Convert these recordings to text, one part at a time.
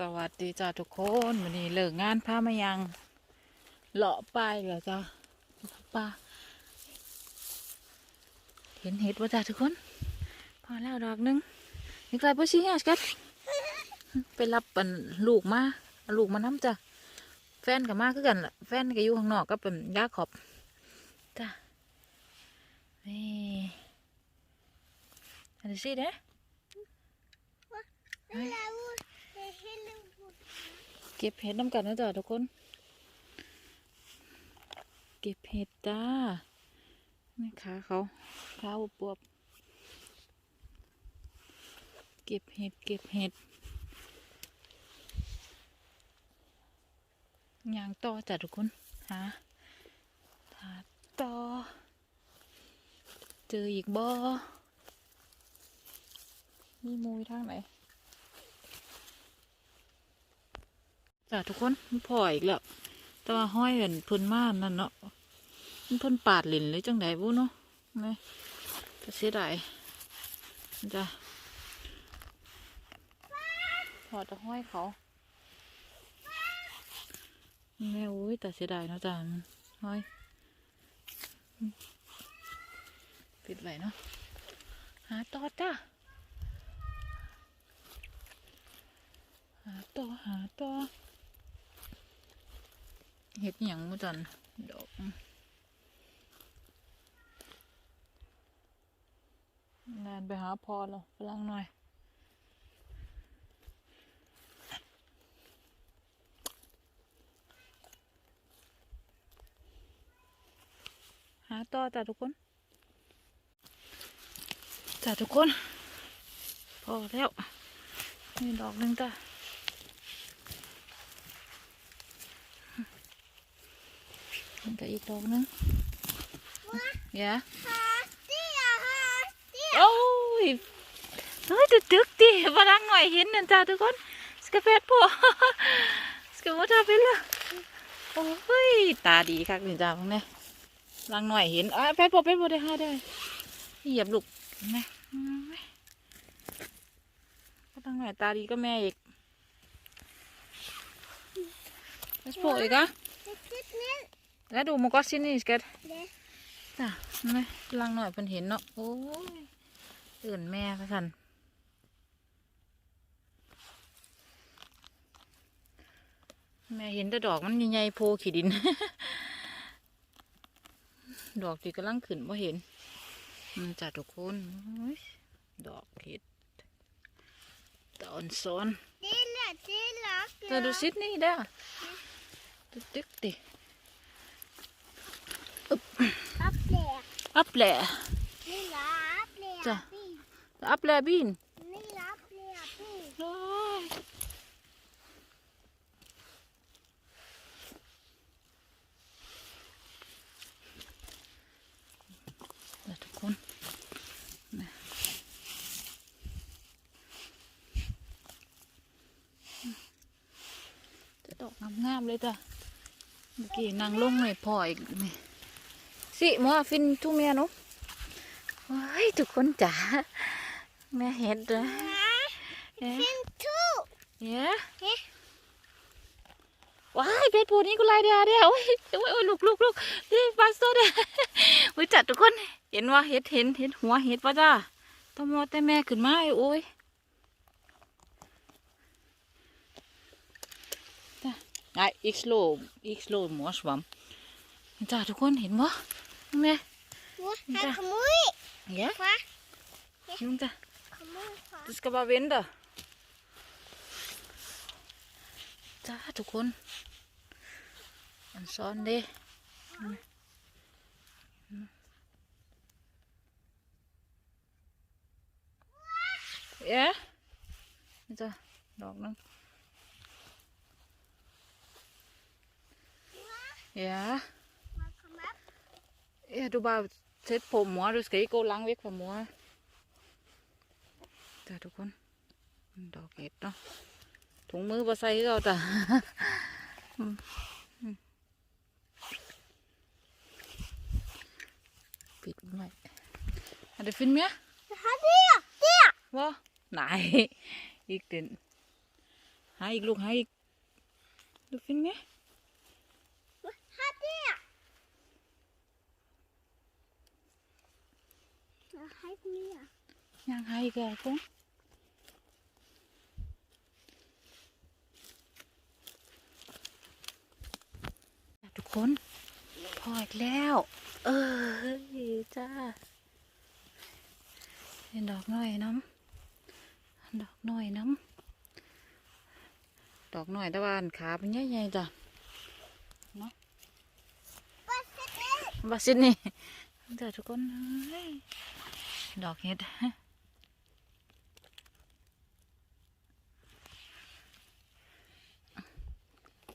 สวัสดีจ้าทุกคนวันนี้เลิกงานพามายังเลาะไปเหรอจ้าป้าเห็นเห็ดว่าจ้าทุกคน พอแล้วดอกหนึงนี่ใครผู้ชี้อ่กัดไปรับปันลูกมาลูกมาน้ำจ้ะแฟนกับมาคือกันล่ะแฟนก็อยู่ข้างนอกก็เป็นยาขอบจ้ะนี่อันนี้สิเด้ เก็บเห็ดน้ำกันนะจ๊ะทุกคน เก็บเห็ดจ้านี่ขาเขาขาอวบเก็บเห็ดเก็บเห็ดยางต่อจ้ะทุกคนหาหาต่อ เจออีกบ่มีมูยทางไหน จ้ะทุกคนมันพออีกแล้ว แต่ว่าห้อยเห็นเพิ่นมานั่นเนาะมันเพิ่นปาดหลินเลยจังไดบุ้เนาะนี่จะเสียดายจ้ะพอจะห้อยเขาแม่อุ้ยแต่เสียดายเนาะจ้ะมันห้อยปิดไว้เนาะหาต่อจ้ะหาต่อหาต่อ เห็ดหยังมุจันดอกนานไปหาพอแล้วฝรั่งหน่อยหาต่อจ้ะทุกคนจ้ะทุกคน พอแล้ว นี่ดอกหนึ่งจ้ะ มันก็อีกดอกหนึงเดี๋ยวโอ้ยเฮ้ยตึกตึกดิฝรั่งหน่อยเห็นนั่นจ้าทุกคนสกาเฟตพอสกาโมทาไปเลยโอ้ยตาดีคักนี่จ้าพวกนี้ฝรั่งหน่อยเห็นอะแพทพอแพทพอได้ห้าได้เหยียบลูกเห็นไหมฝรั่งหน่อยตาดีก็แม่อีกแพทพออีกอะ แล้วดูมันก็สิ้นนี่กันจ้ะนี่ลังหน่อยเพิ่นเห็นเนาะโอ้ยตื่นแม่พะสันแม่เห็นแต่ดอกมันใหญ่ๆโพขีดิน ดอกที่กำลังขึ้นว่าเห็นอืมันจ้ะทุกคนโอ้ยดอกเห็ดตอนซ้อนเธอดูซิดนี่เด้อตึกตึ กดิอัพแหละอัพแหละบินโอ้ยเดี๋ยวทุกคนนะจะดอกงามๆเลยจ้ะเมื่อกี้นางลงเลยพออีกนี่ สิมัวฟินทุเมียเนาะว้ายทุกคนจ๋าแม่เห็ดเลยเอ๊ะเนี่ยว้ายเพชรพูนี้กูไล่เดียวเดียวโอ้ยโอ้ยโอ้ยลูกลูกลูกนี่ปลาโซดาโอ้ยจัดทุกคน เห็นว่าเห็ดเห็นเห็นหัวเห็ดป่ะจ้าต้องมอแต่แม่ขึ้นมาไอ้โอ้ยจ้ะไอ้อีกสโลอีกสโลหมอสวมจ้าทุกคนเห็นบ่ แม่ Ja, Junge, das skal bare vente. จ้าทุกคนมันซ้อนเดิเอ๊ะนี่จ้ะดอกนึงเอ๊ะ Ja, du bare tæt på mor. Du skal ikke gå langt væk fra mor. Der du kun. Dog et đó. ถุงมือบ่ใส่คือเราจ้ะอืมอืมปิดไว้อันเดี๋ยวฟินเมียว่าไหนอีกเด่นหาอีกลูกหาอีกดูฟินไงฮัตเนี่ย ฮัตเนี่ยยังหาอีกแล้วกุ้งทุกคนพออีกแล้ว เออจ้าเห็นดอกน้อยน้ำดอกน้อยน้ำดอกน้อยแต่ว่าอันขาเป็นใหญ่ๆจ้ะปัสเตอร์บาสินี่เดี๋ยวทุกคนเอ้ย ดอกเห็ด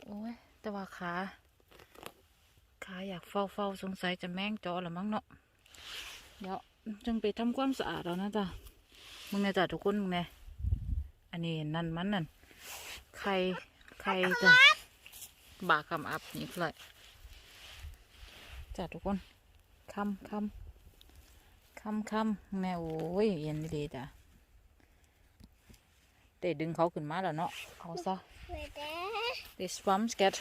โอ้ย แต่ว่าขา ขาอยากเฝ้าเฝ้าสงสัยจะแม่งจอหรือมั้งเนาะ เดี๋ยวจึงไปทำความสะอาดแล้วนะจ๊ะมึงเนี่ยจ้ะทุกคนมึงเนี่ยอันนี้นั่นมันนั่น ไข่ ไข่จ้ะบากคำอับนี่เลยจ้ะทุกคนคำคำ คำคำแม่โอ้ยเย็นดีจ้ะเตะดึงเขาขึ้นมาแล้วเนาะเอาซะเวเด this swam scat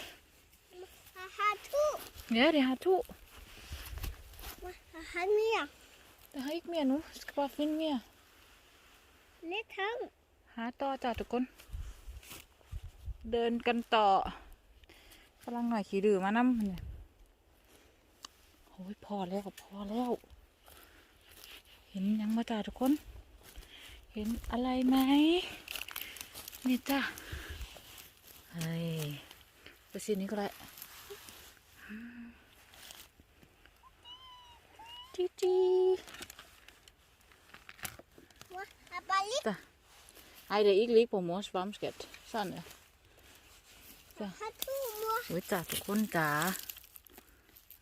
ฮัตทู ja die hat tu ฮัตเนี่ย da har ik meer nu skal bare finde mere เล็กทั้งหาต่อจ้ะทุกคน เดินกันต่อกำลังหน่อยขี่ดื้อมาน้ำเนี่ยโอ้ยพอแล้วพอแล้ว เห็นยังมาจ้ะทุกคน เห็นอะไรไหมนี่จ้ะเฮ้ยไปสินี้ก็ได้จีจีว่าอาบาลิ Ej, det er ikke lige på mors svamskat. Sådan ja. ฮัตทูมัวโอ้ยจ้าทุกคนจ้า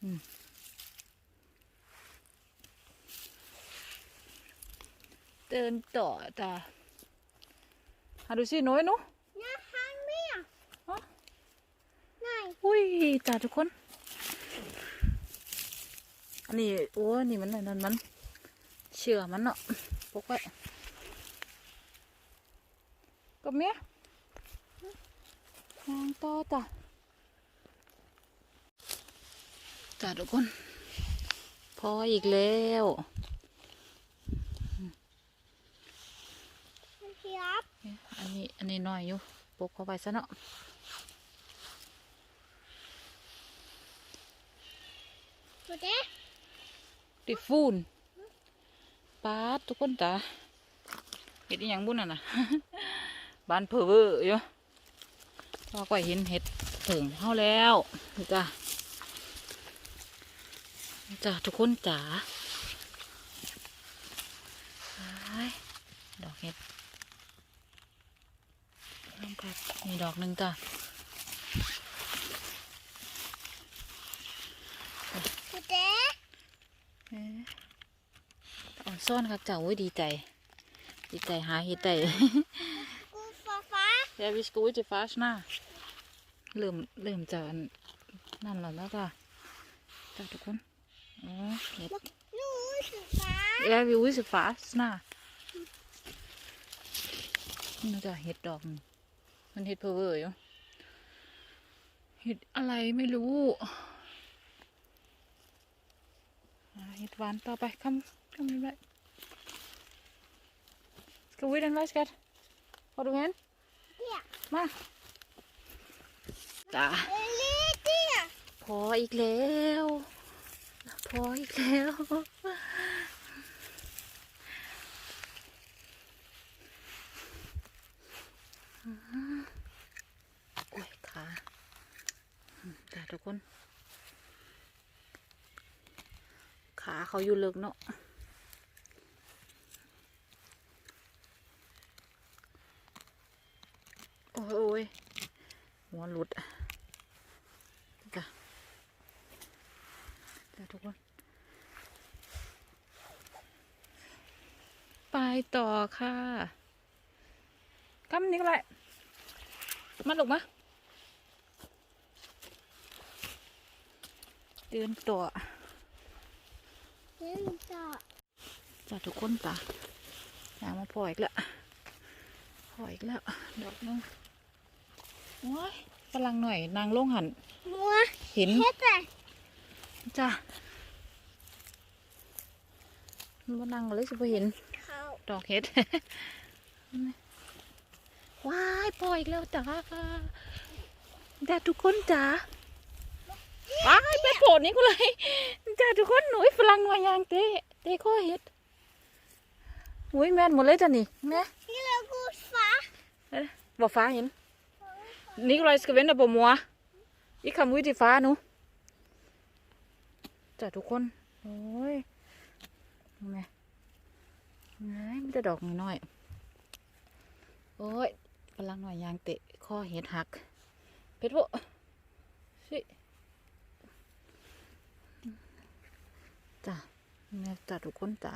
อืม เดินต่อจ้าหาดูสิน้อยหนุน่าฮันเนี่ยฮะนายอุ้ยจ้าทุกคน อันนี้โอ้นี่มันอะไรนั่นมัน เชื่อมันเนาะปกไว้กับเมียนางต่อจ้ะจ้าทุกคน พออีกแล้ว เฮียบอันนี้อันนี้น้อยอยู่ปกเข้าไปซะเนาะเวเดติดฟูนปาดทุกคนจ้าเห็ดอหยังบุญอะนะบ้านเพอเวอร์อยู่พอก็เห็นเห็ดถึงเข้าแล้วนี่จ้าจ้าทุกคนจ๋าไปดอกเห็ด น้ำกัดมีดอกหนึ่งจ้าเวเดเอ๊ะอ่อนซ่อนครับจ้าโอ้ยดีใจ ดีใจหาเห็ดได้กูฟ้าฟ้า Ja, vi skal ud til fars snart. เริ่มเริ่มจะนั่นแล้วนะจ้ะจ้ะทุกคนอ๋อเห็ดลูกสีฟ้า Ja, vi er ude til fars snart. นี่นะจ้ะเห็ดดอกหนึ่ง มันเห็ดเพอเวอร์อยู่เห็ดอะไรไม่รู้อ่าเห็ดหวานต่อไปคำคำนี้ไป Skal vi den vej, skat? Hvor er du hen? เนี่ยมาจ้าเอลิเดียพออีกแล้วพออีกแล้วโอ้ยขาอืมจ้า ทุกคน ขาเขาอยู่เลิกเนาะโอ้ยโอ้ยหัวหลุดจ้ะจ้ะทุกคน ไปต่อค่ะกำนี้ก็ไรมาลูกมา เดินต่อเดินต่อจ้ะทุกคนจ้ะอยางมาพออีกแล้วพออีกแล้วดอกนึงโอ้ยฝรั่งหน่อยนางลงหันมัวเห็นเฮ็ดแต่จ้ะมันนางก็เลยสิบ่เห็นเขาดอกเห็ดว้ายปล่อยอีกแล้วจ้าจ้าทุกคนจ้า ว้ายไปโผล่นี่กูเลยจ้าทุกคนหนุ่ยฝรั่งหน่วยยางเตะเตะข้อเห็ดอุ้ยแม่นหมดเลยจ้ะนี่แม่นี่เรากูฟ้าบ่ฟ้าเห็นนี่ก็เลยสกเวนอะบ่มัวอีกคำวิธีฟ้าหนูจ้าทุกคนโอ้ยแม่ไงมันจะดอกน้อยๆโอ้ยฝรั่งหน่วยยางเตะข้อเห็ดหักเพชรโบสิ จ้ะแม่จ้ะทุกคนจ้ะ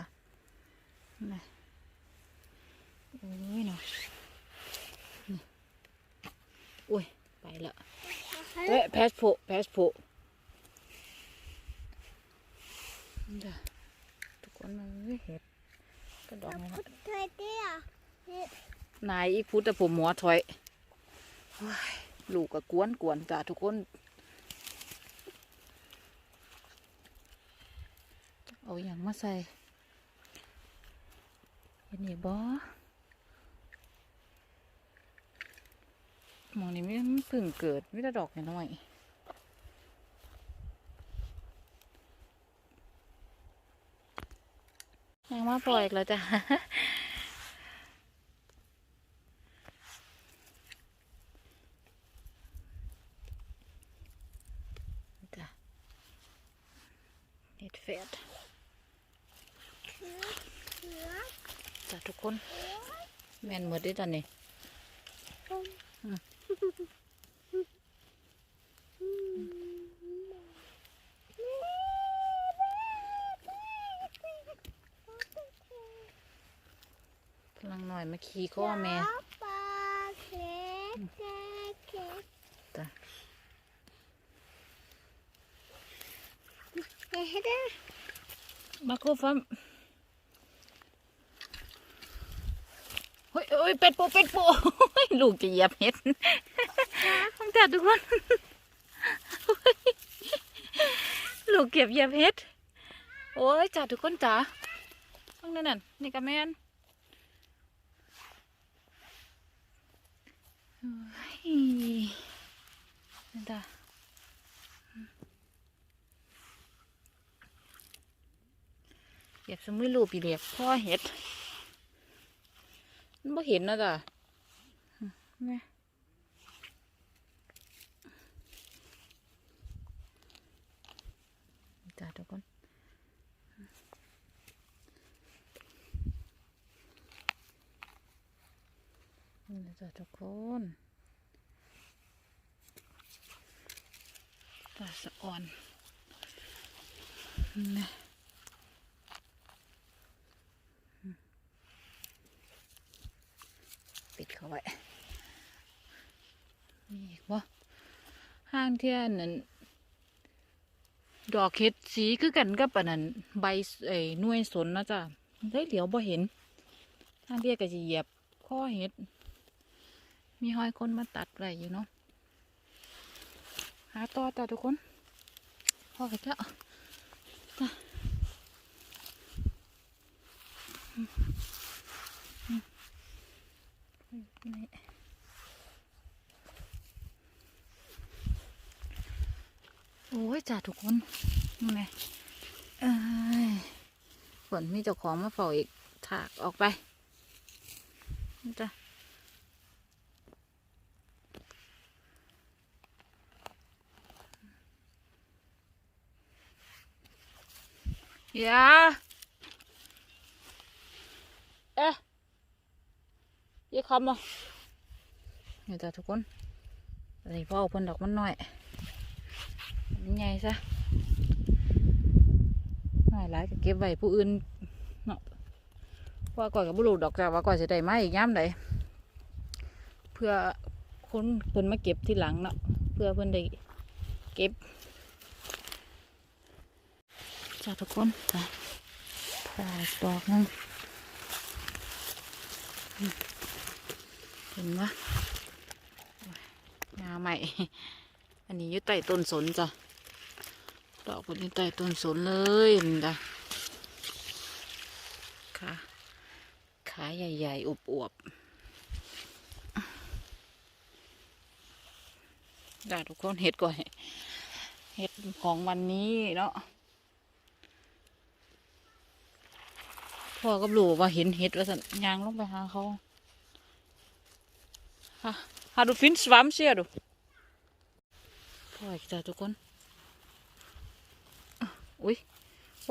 แม่โอ้ยเนาะนี่อุ้ย ไปละเอ๊ะแพสโพแพสโพจ้ะทุกคนเอ้ยเห็ดกระดองเลยพุนะทธเตี้ยเฮ็ดนายอีกพุทธผมหมอถอยโอ้ยลูกก็กวนกวนจ้ะทุกคน เอาอย่างมาใส่เห็นนี่บอมองนี้ไม่เพิ่งเกิดไม่ได้ดอกน้อยยังมาปล่อยอีกแล้วจ้ะจ้ะเน็ตแฟด เสือเสือ จ้ะทุกคน แม่นหมดได้ตอนนี้พลังหน่อยมาขี่ข้อแม่ปลาเค็ดเค็ดเค็ดจ้ะเฮ็ดได้มาโคฟัมเฮ้ ยเฮ้ยเป็ดปูเป็ดปูลูกจะเหยียบเห็ดจ้ะทุกคนลูกเก็บเหยียบเห็ดโอ้ยจ้ะทุกคนจ้ะฟังนั่นน่ะนี่ก็แมนโอ้ยนั่นจ้ะเหยียบสมุยลูกปีเดียบพ่อเห็ด มันบ่เห็นนะจ้ะแม่จ้ะทุกคนนี่จ้ะทุกคนตาสะอ่อนนี่ ปิดเขาไว้มีอีกบ่ห้างเทียนนั่นดอกเห็ดสีคือกันกับอันนั้นใบเอ้น่วยสนนะจ้ะได้เหลียวบ่เห็นห้างเทียก็จะเหยียบข้อเห็ด มีหอยคนมาตัดไว้อยู่เนาะหาต่อจ้ะทุกคนพอไปเจ้าจ้ะ นี่โอ้ยจ้ะทุกคนนี่ไงเอ้ยฝนมีเจ้าของมาเฝ้าอีกถากออกไปจ้ะอย่าเอ๊ะ ยี่คำอะนี่จ้ะทุกคนอะไรพ่อเอาเพิ่นดอกมันหน้อยมันใหญ่ซะน้อยหลายก็เก็บไว้ผู้อื่นเนาะว่าก่อยกับบุรุษดอกจ้าว่าก่อยจะได้ไมาอีกย้ำใดเพื่อคนเพิ่นมาเก็บที่หลังเนาะเพื่อเพิ่นได้เก็บจ้าทุกคนจ้ะพออีกดอกนึง ห็นไหมงามใหม่ อันนี้อยู่ใต้ต้นสนจ้ะ ดอกบนอยู่ใต้ต้นสนเลยนี่จ้ะขาขาใหญ่ๆอวบๆได้ทุกคนเห็ดก่อนเห็ดของวันนี้เนาะพ่อกับลูกว่าเห็นเห็ดว่าสันยางลงไปหาเขา har du fundet svamp, siger du? Prøv ikke der, du kun. Ui.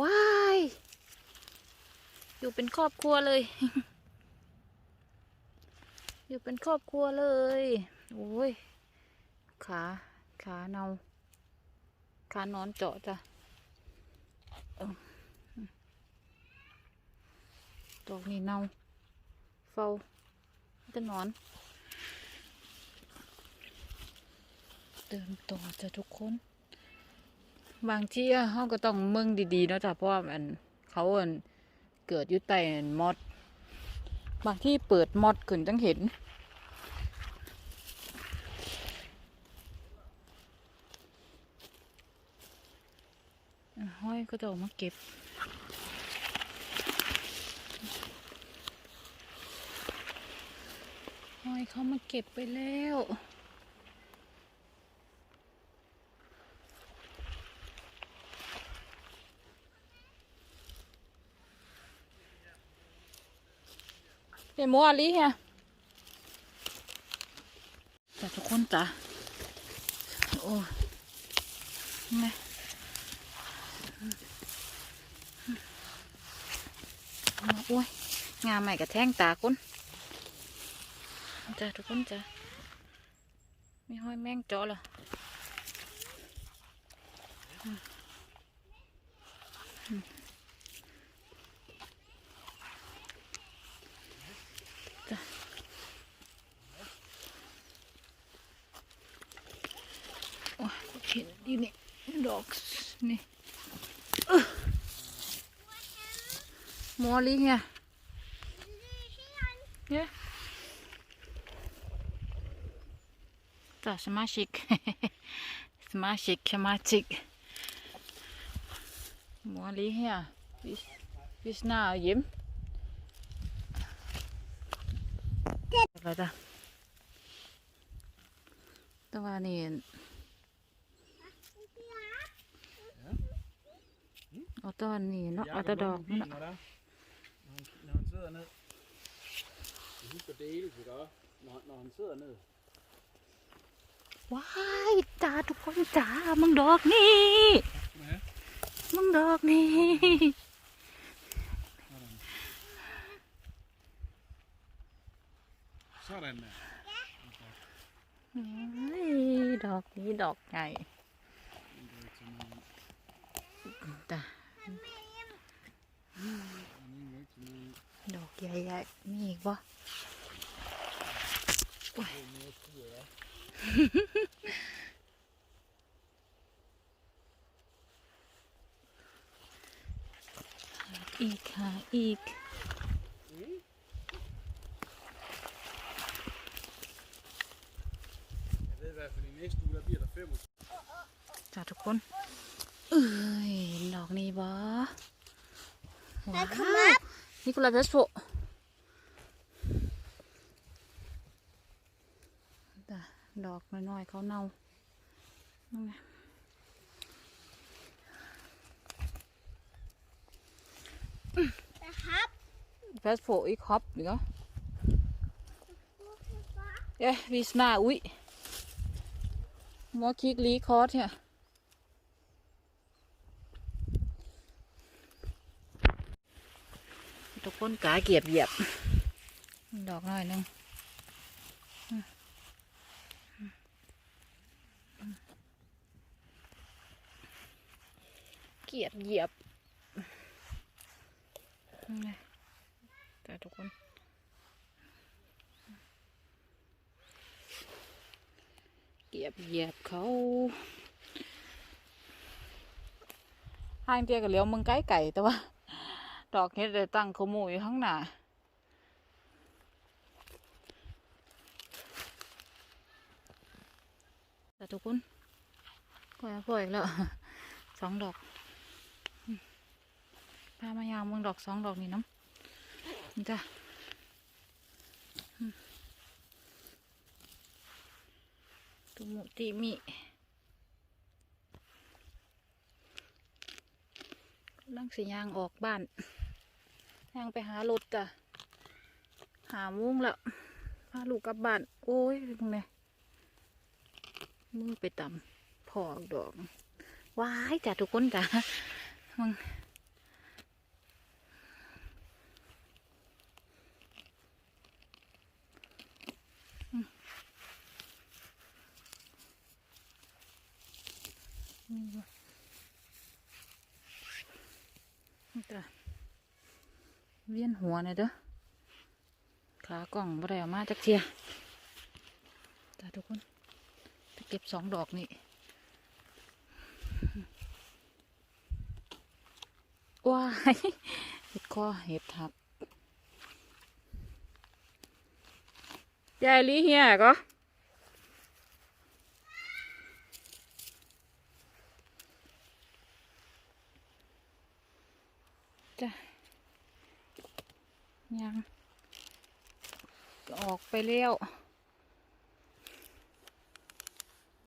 ว้ายอยู่เป็นครอบครัวเลย อยู่เป็นครอบครัวเลย โอ้ย ขา ขาเนาขานอนเจาะจ้ะเอิ่มดอกนี่เนาเฝ้าจะนอน เดินต่อจะทุกคน บางที่อะเขาก็ต้องเมืองดีๆเนาะจ้ะเพราะว่ามันเขาอันเกิดอยู่ใต้มอด บางที่เปิดมอดขึ้นจังเห็น ห้อยก็จะออกมาเก็บห้อยเขามาเก็บไปแล้ว เป็นมัวลีเฮียจ้ะทุกคนจ้ะโอ้ไงโอ้ยงามใหม่กับแท่งตาคุณจ้ะทุกคนจ้ะมีห้อยแมงจอเหรออืมอืมจ้ะโอ้ยเห็นดีนี่ดอกนี่เอ้อ หมอลีเฮีย Ja. Da, smaskig. smaskig, smaskig. Mor lige her. Vi, vi er snart hjemme. Hvad der? Der var en... Og der var en... Og der der... Når, når han sidder ned. Husk at dele, ikke også? Når, når han sidder ned. ว้ายจ้าทุกคนจ้ามึงดอกนี่ Ja. มึงดอกนี่ Sådan der. เฮ้ยดอกนี้ดอกใหญ่จ้ะดอก ใหญ่ๆมีอีกบ่อีกค่ะอีกจ้าทุกคนเอ้ยดอกนี้บ่ว้าวนี่กุหลาบเพชรโฟจ้ะด อกน้อยๆเขาเน่านั่นไงนะครับเพชรโฟอีกครับอีกเหรอเอ๊ะวีสนาอุ้ยมอคิกลีคอร์สเนี่ยทุกคนกาเกียบเหยียบ ดอกน้อยหนึง เกียบเหยียบนั่นไงแต่ทุกคนเกียบเหยียบเขาห้างเตียกับเหลียวมึงไก่ไก่แต่ว่า ดอกเห็ดเลยตั้งขโมยอยู่ข้างหน้าแต่ทุกคนปล่อยปล่อยอีกแล้วสองดอกอืม พามายาวเมืองดอกสองดอกนี่น้ำนี่จ้ะตุมุติมิกำลังสิยางออกบ้านยางไปหารถจ้ะ หาโมุ้งแล้วพาลูกกลับบ้าน โอ้ยมึงเนี่ยมึงไปตำพอกดอกว้ายจ้ะทุกคนจ้ะมึงอืมนี่ว่ะนี่ จ้ะเวียนหัวหน่ยเด้อขากล่องบ่ได้เอามาจักเทียจ้าทุกคนไปเก็บสองดอกนี่ว้ายเห็ดคอเห็ดทับยายลีเฮียก็ ยังออกไปเล้ยว